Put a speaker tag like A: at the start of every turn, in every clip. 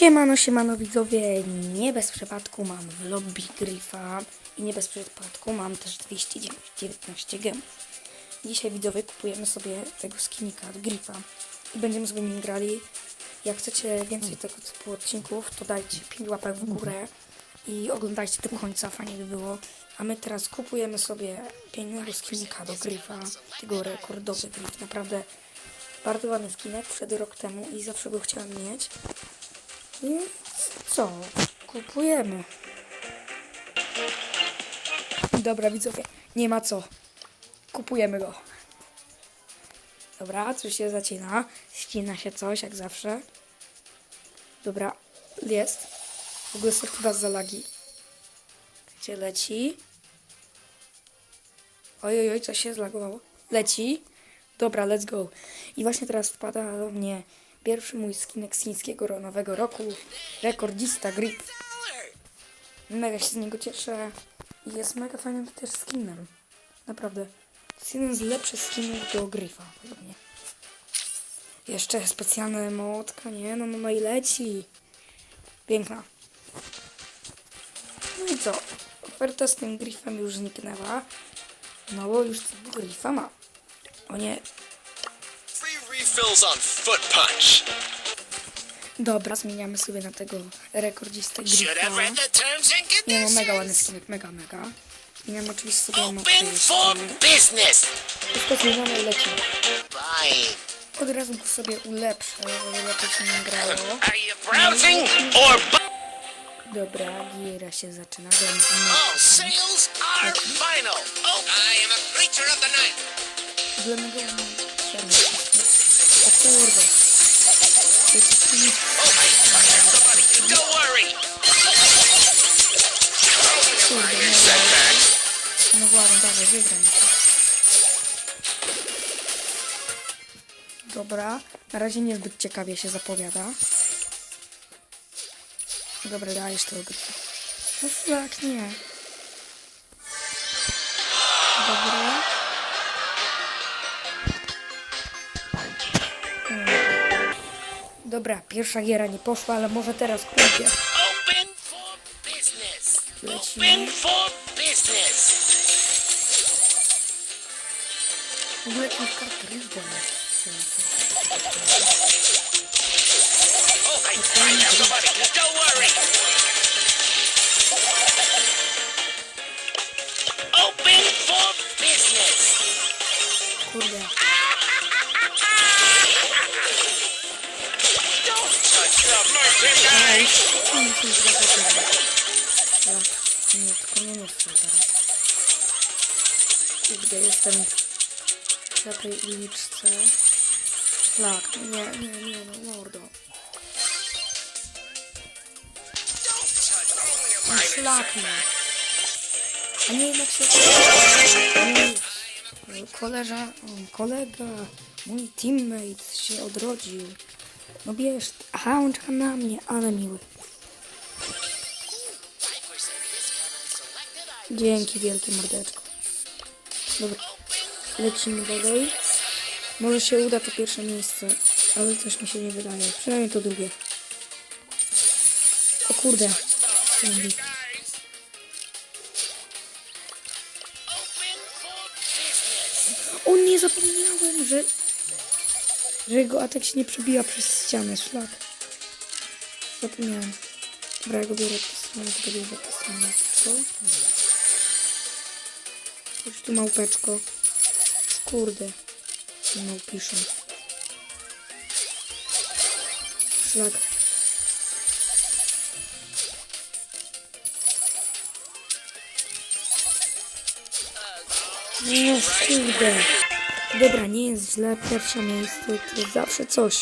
A: Siemano, siemano widzowie, nie bez przypadku mam w lobby Griffa i nie bez przypadku mam też 219 gemów. Dzisiaj widzowie kupujemy sobie tego skinika od Griffa i będziemy sobie nim grali. Jak chcecie więcej tego typu odcinków, to dajcie 5 łapek w górę i oglądajcie do końca, fajnie by było. A my teraz kupujemy sobie pięknego skinika do Griffa, tego rekordowy Griff, naprawdę bardzo ładny skinek, wszedł rok temu i zawsze go chciałem mieć. Więc co? Kupujemy. Dobra, widzowie, nie ma co. Kupujemy go. Dobra, coś się zacina. Ścina się coś, jak zawsze. Dobra, jest. W ogóle są chyba za lagi. Gdzie leci? Oj, oj, oj, coś się zlagowało. Leci. Dobra, let's go. I właśnie teraz wpada do mnie pierwszy mój skinek z chińskiego nowego roku. Rekordzista Grip. Mega się z niego cieszę. I jest mega fajnym też skinem. Naprawdę. To jest jeden z lepszych skinów do Gryfa, według mnie. Jeszcze specjalna emotka, nie? No, no, no i leci. Piękna. No i co? Oferta z tym Griffem już zniknęła. No bo już tego Griffa ma. O nie,
B: Refills on Foot Punch.
A: Dobra, zmieniamy sobie na tego rekordzistę Griffa. Nie no, mega ładny skinek, mega, mega. Zmieniamy oczywiście sobie
B: Open for business.
A: Wszystko zmieniamy i lecimy.
B: Buying.
A: Od razu go sobie ulepszę, żeby lepiej się nie grało.
B: Browsing or
A: Dobra, giera się zaczyna.
B: All sales are final. Oh, I am a creature of the night.
A: Dla mego O kurde. To. Kurde, no, no właśnie, dawaj, wygram to. Dobra, na razie niezbyt ciekawie się zapowiada. Dobra, dajesz tego gryfa. No tak, nie. Dobra. Dobra, pierwsza giera nie poszła, ale może teraz pójdzie.
B: Open for business.
A: Lecimy.
B: Open for business.
A: W ogóle ten kartridżem jest sensu.
B: Oh,
A: Co mi się źle potrzebne? Tak, nie, tylko mnie nie chcę teraz. Kurde, jestem na tej uliczce. Szlak, nie, nie, nie, no mordo. No szlak, no. A nie jednak się... Koleża, kolega, mój teammate się odrodził. No bierz, aha, on czeka na mnie, ale miły. Dzięki wielkie mordeczko. Dobra, lecimy dalej. Może się uda to pierwsze miejsce, ale coś mi się nie wydaje. Przynajmniej to drugie. O kurde. O nie, zapomniałem, że... Że jego atak się nie przebija przez ścianę, szlak. Zapomniałem. Dobra, ja go biorę po stronie, tylko biorę po stronie. Co? Chodź tu małpeczko. Kurde. Małpiszą. Szlak. No kurde. Dobra, nie jest źle. Pierwsze miejsce to zawsze coś.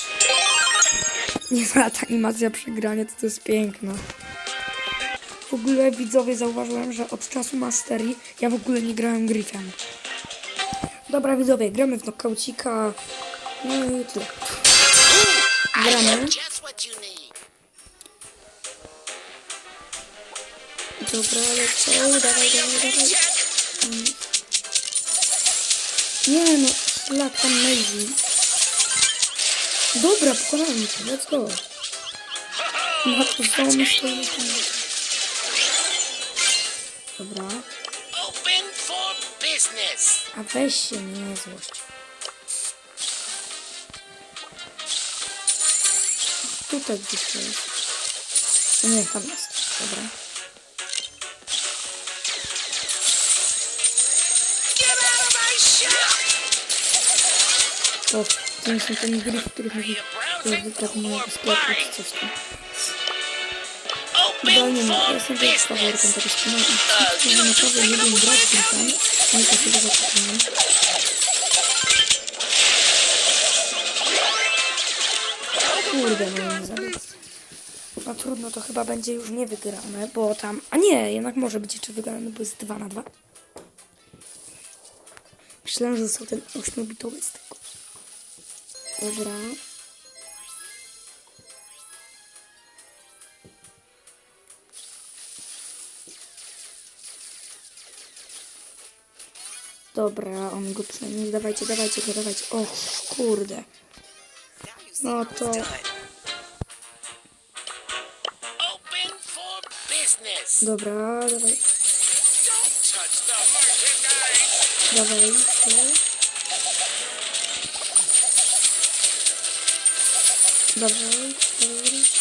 A: Nie ta animacja przegrania, to, to jest piękna. W ogóle widzowie zauważyłem, że od czasu Mastery ja w ogóle nie grałem Griffem. Dobra widzowie, gramy w nokaucika. No i tyle. Gramy. Dobra, lecą, dawaj, dawaj, dawaj. Mm. Nie no, szlak tam. Dobra, pokonałem cię, let's go. No to znowu mi tym. Dobra.
B: Open for business.
A: A weź się nie złość. Tutaj gdzieś to jest. Nie, tam jest. Dobra. To, to są ten gry, w których mówi, że wygrał mojego sklepu czy coś tam. Idealnie
B: Open
A: no, ja jestem też
B: business.
A: tego skina i że naprawdę lubię grać w grę, nie to sobie zakupiłem. Kurde, no nie zabił. No trudno, to chyba będzie już nie wygrane, bo tam... A nie, jednak może być jeszcze wygrane, bo jest 2 na 2. Myślałem, że został ten 8-bitowy z tego. Dobra. Dobra, on go przynajmniej... Dawajcie, dawajcie go, dawajcie. O, kurde. No to... Dobra, dawaj. Dawaj. to. Dawaj. Dawaj.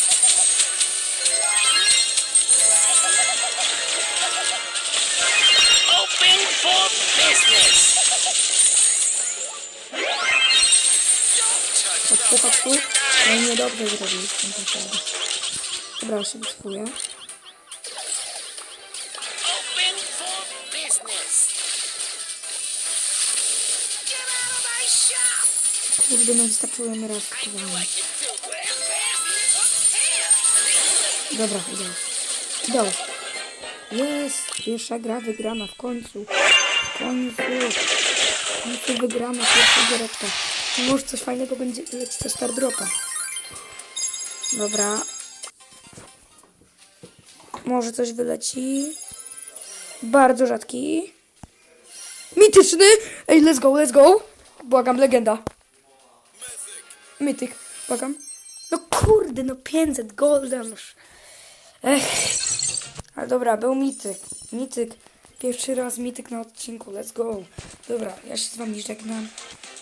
A: Chodź tu, chodź tu. No i niedobrze zrobił z tym naprawdę. Dobra, się wycofuję. Kurde, no wystarczyło mi raz.
B: Here.
A: Dobra, udało. Udało się. Jest! Pierwsza gra wygrana w końcu. W końcu. Końcu wygrana pierwsza giereczka. Może coś fajnego będzie lecieć ze Star Dropa. Dobra. Może coś wyleci. Bardzo rzadki. Mityczny! Ej, let's go, let's go! Błagam, legenda. Mytyk, błagam. No kurde, no 500 golden. Ech. Ale dobra, był mityk. Mityk. Pierwszy raz mityk na odcinku. Let's go. Dobra, ja się z wami żegnam.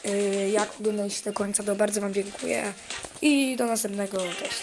A: Yy, jak oglądaliście do końca, to bardzo wam dziękuję. I do następnego. Cześć.